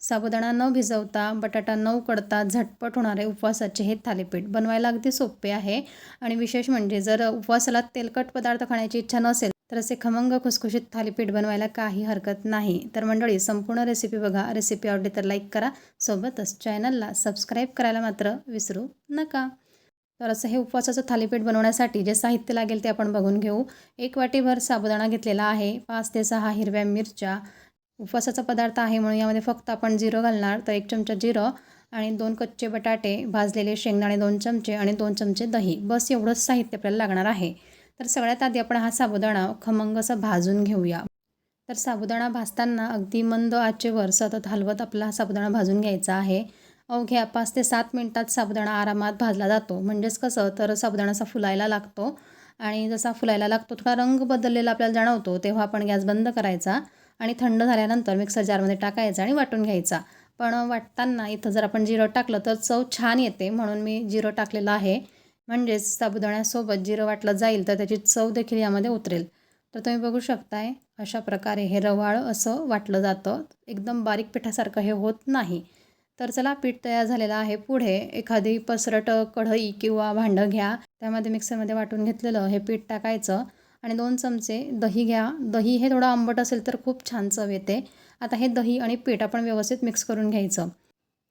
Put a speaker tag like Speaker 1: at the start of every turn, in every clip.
Speaker 1: साबुदाणा न भिजवता बटाटा न उकडता झटपट होणारे उपवासाचे हे थालीपीठ बनवायला अगदी सोपे आहे. आणि विशेष म्हणजे जर उपवासाला तेलकट पदार्थ खाण्याची इच्छा नसेल तर असे खमंग खुसखुशीत थालीपीठ बनवायला काही हरकत नाही. तर मंडळी संपूर्ण रेसिपी बघा. रेसिपी आवडली तर लाईक करा. सोबतच चॅनलला सबस्क्राईब करायला मात्र विसरू नका. तर असं हे उपवासाचं थालीपीठ बनवण्यासाठी जे साहित्य लागेल ते आपण बघून घेऊ. एक वाटीभर साबुदाणा घेतलेला आहे. पाच ते सहा हिरव्या मिरच्या उपवासाचा पदार्थ आहे म्हणून यामध्ये फक्त आपण जिरं घालणार. तर एक चमचा जिरं आणि दोन कच्चे बटाटे भाजलेले शेंगदाणे दोन चमचे आणि दोन चमचे दही. बस एवढंच साहित्य आपल्याला लागणार आहे. तर सगळ्यात आधी आपण हा साबुदाणा खमंग असा भाजून घेऊया. तर साबुदाणा भाजताना अगदी मंद आचेवर सतत हलवत आपला हा साबुदाणा भाजून घ्यायचा आहे. अवघ्या पाच ते सात मिनटात साबुदाणा आरामात भाजला जातो. म्हणजेच कसं? तर साबुदाणा फुलायला लागतो. आणि जसा फुलायला लागतो थोडा रंग बदललेला आपल्याला जाणवतो. तेव्हा आपण गॅस बंद करायचा. आणि थंड झाल्यानंतर मिक्सर जारमध्ये टाकायचा आणि वाटून घ्यायचा. पण वाटताना इथं जर आपण जिरं टाकलं तर चव छान येते. म्हणून मी जिरं टाकलेलं आहे. म्हणजेच साबुदाण्यासोबत जिरं वाटलं जाईल तर त्याची चव देखील यामध्ये उतरेल. तर तुम्ही बघू शकताय अशा प्रकारे हे रवाळ असं वाटलं जातं. एकदम बारीक पिठासारखं हे होत नाही. तर चला पीठ तयार झालेलं आहे पुढे. एखादी पसरट कढई किंवा भांडं घ्या. त्यामध्ये मिक्सरमध्ये वाटून घेतलेलं हे पीठ टाकायचं. आणि दोन चमचे दही घ्या. दही हे थोडं आंबट असेल तर खूप छान चव येते. आता हे दही आणि पीठ आपण व्यवस्थित मिक्स करून घ्यायचं.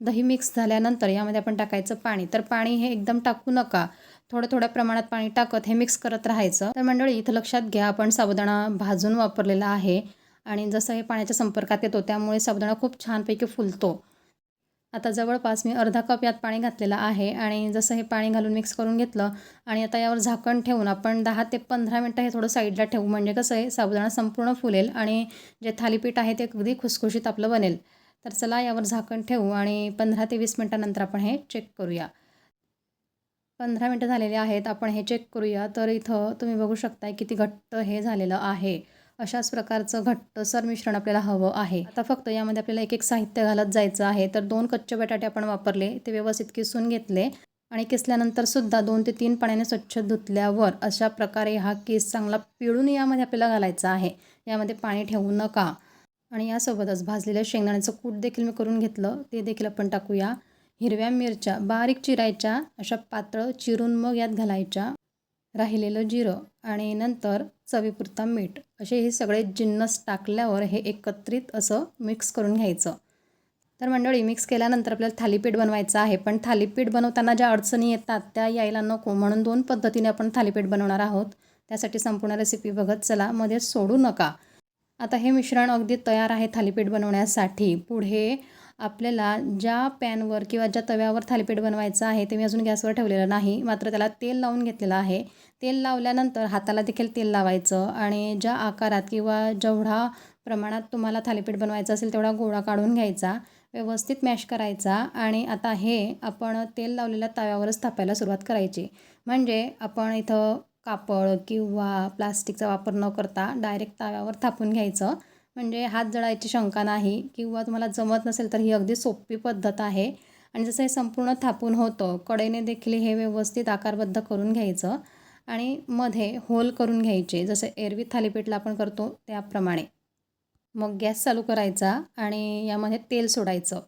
Speaker 1: दही मिक्स झाल्यानंतर यामध्ये आपण टाकायचं पाणी. तर पाणी हे एकदम टाकू नका. थोडं थोड्या प्रमाणात पाणी टाकत हे मिक्स करत राहायचं. तर मंडळी इथं लक्षात घ्या आपण साबुदाणा भाजून वापरलेला आहे. आणि जसं हे पाण्याच्या संपर्कात येतो त्यामुळे साबुदाणा खूप छानपैकी फुलतो. आता जवळपास मी अर्धा कप यात पाणी घातलेलं आहे आणि जसं हे पाणी घालून मिक्स करून घेतलं आणि आता यावर झाकण ठेवून आपण दहा ते पंधरा मिनटं हे थोडं साईडला ठेवू. म्हणजे कसं आहे साबुदाणा संपूर्ण फुलेल आणि जे थालीपीठ आहे ते अगदी खुसखुशीत आपलं बनेल. तर चला यावर झाकण ठेवू आणि पंधरा ते वीस मिनटानंतर आपण हे चेक करूया. पंधरा मिनटं झालेले आहेत आपण हे चेक करूया. तर इथं तुम्ही बघू शकताय किती घट्ट हे झालेलं आहे. अशाच प्रकारचं घट्टसर मिश्रण आपल्याला हवं आहे. आता फक्त यामध्ये आपल्याला एक एक साहित्य घालत जायचं आहे. तर दोन कच्चे बटाटे आपण वापरले ते व्यवस्थित किसून घेतले आणि किसल्यानंतर सुद्धा दोन ते तीन पाण्याने स्वच्छ धुतल्यावर अशा प्रकारे हा केस चांगला पिळून यामध्ये आपल्याला घालायचा आहे. यामध्ये पाणी ठेवू नका. आणि यासोबतच भाजलेल्या शेंगदाण्याचं कूट देखील मी करून घेतलं. ते देखील आपण टाकूया. हिरव्या मिरच्या बारीक चिरायच्या अशा पातळ चिरून मग यात घालायच्या. राहिलेलं जिरं आणि नंतर चवीपुरता मीठ. असे हे सगळे जिन्नस टाकल्यावर हे एकत्रित असं मिक्स करून घ्यायचं. तर मंडळी मिक्स केल्यानंतर आपल्याला थालीपीठ बनवायचं आहे. पण थालीपीठ बनवताना ज्या अडचणी येतात त्या यायला नको. म्हणून दोन पद्धतीने आपण थालीपीठ बनवणार आहोत. त्यासाठी संपूर्ण रेसिपी बघत चला. मध्ये सोडू नका. आता हे मिश्रण अगदी तयार आहे थालीपीठ बनवण्यासाठी. पुढे आपल्याला ज्या पॅनवर किंवा ज्या तव्यावर थालीपीठ बनवायचं आहे ते मी अजून गॅसवर ठेवलेलं नाही. मात्र त्याला तेल लावून घेतलेलं आहे. तेल लावल्यानंतर हाताला देखील तेल लावायचं आणि ज्या आकारात किंवा जेवढा प्रमाणात तुम्हाला थालीपीठ बनवायचं असेल तेवढा गोळा काढून घ्यायचा व्यवस्थित मॅश करायचा आणि आता हे आपण तेल लावलेल्या तव्यावरच थापायला सुरुवात करायची. म्हणजे आपण इथं कापड किंवा प्लास्टिकचा वापर न करता डायरेक्ट तव्यावर थापून घ्यायचं. म्हणजे हात जळायची शंका नाही किंवा तुम्हाला जमत नसेल तर ही अगदी सोपी पद्धत आहे. आणि जसं हे संपूर्ण थापून होतं कडेने देखील हे व्यवस्थित आकारबद्ध करून घ्यायचं आणि मध्ये होल करून घ्यायचे जसं एरवी थालीपीठला आपण करतो त्याप्रमाणे. मग गॅस चालू करायचा आणि यामध्ये तेल सोडायचं.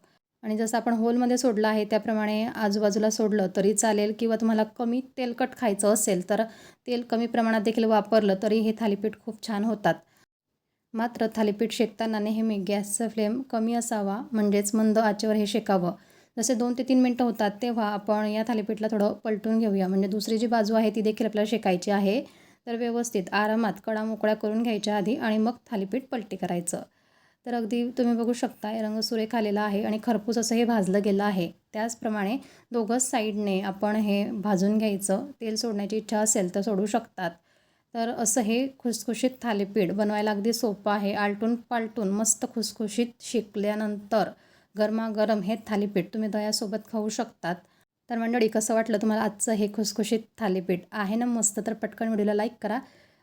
Speaker 1: आणि जसं आपण होलमध्ये सोडलं आहे त्याप्रमाणे आजूबाजूला सोडलं तरी चालेल किंवा तुम्हाला कमी तेलकट खायचं असेल तर तेल कमी प्रमाणात देखील वापरलं तरी हे थालीपीठ खूप छान होतात. मात्र थालीपीठ शेकताना नेहमी गॅसचा फ्लेम कमी असावा म्हणजेच मंद आचेवर हे शेकावं. जसे दोन ते तीन मिनटं होतात तेव्हा आपण या थालीपीठला थोडं पलटून घेऊया. म्हणजे दुसरी जी बाजू आहे ती देखील आपल्याला शेकायची आहे. तर व्यवस्थित आरामात कडा मोकळ्या करून घ्यायच्या आधी आणि मग थालीपीठ पलटी करायचं. तर अगदी तुम्ही बघू शकता रंग सुरेख आलेला आहे आणि खरपूस असं हे भाजलं गेलं आहे. त्याचप्रमाणे दोघंच साईडने आपण हे भाजून घ्यायचं. तेल सोडण्याची इच्छा असेल तर सोडू शकतात. तर असं हे खुसखुशीत थालीपीठ बनवायला अगदी सोपं आहे. आलटून पालटून मस्त खुसखुशीत शिकल्यानंतर गरमागरम हे थालीपीठ तुम्ही दह्यासोबत खाऊ शकतात. तर मंडळी कसं वाटलं तुम्हाला आजचं हे खुसखुशीत थालीपीठ? आहे ना मस्त? तर पटकन व्हिडिओला लाईक करा.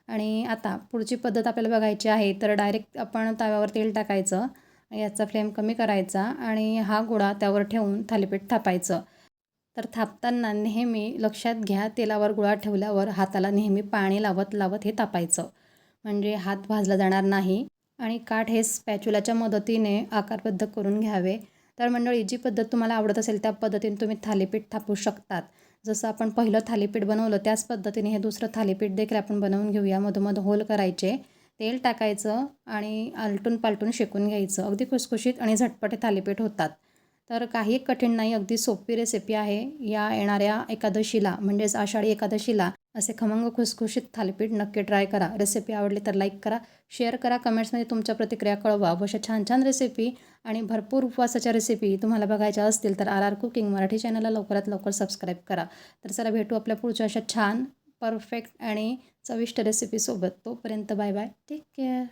Speaker 1: आणि आता पुढची पद्धत आपल्याला बघायची आहे तर डायरेक्ट आपण तव्यावर तेल टाकायचं. याचा फ्लेम कमी करायचा आणि हा गोळा त्यावर ठेवून थालीपीठ थापायचं. तर थापताना नेहमी लक्षात घ्या तेलावर गुळा ठेवल्यावर हाताला नेहमी पाणी लावत लावत हे तापायचं. म्हणजे हात भाजला जाणार नाही आणि काठ हे स्पॅच्युलाच्या मदतीने आकारबद्ध करून घ्यावे. तर मंडळी जी पद्धत तुम्हाला आवडत असेल त्या पद्धतीने तुम्ही थालीपीठ थापू शकतात. जसं आपण पहिलं थालीपीठ बनवलं त्याच पद्धतीने हे दुसरं थालीपीठ देखील आपण बनवून घेऊया. मधोमध होल करायचे तेल टाकायचं आणि आलटून पालटून शेकून घ्यायचं. अगदी खुसखुशीत आणि झटपट हे थालीपीठ होतात. तर काही कठीण नाही अगदी सोपी रेसिपी आहे. या येणाऱ्या एकादशीला म्हणजेच आषाढी एकादशीला असे खमंग खुसखुशीत थालीपीठ नक्की ट्राय करा. रेसिपी आवडली तर लाईक करा शेअर करा कमेंट्समध्ये तुमच्या प्रतिक्रिया कळवा. व अशा छान छान रेसिपी आणि भरपूर उपवासाच्या रेसिपी तुम्हाला बघायच्या असतील तर आर आर कुकिंग मराठी चॅनलला लवकरात लवकर सबस्क्राईब करा. तर चला भेटू आपल्या पुढच्या अशा छान परफेक्ट आणि चविष्ट रेसिपीसोबत तोपर्यंत बाय बाय टेक केअर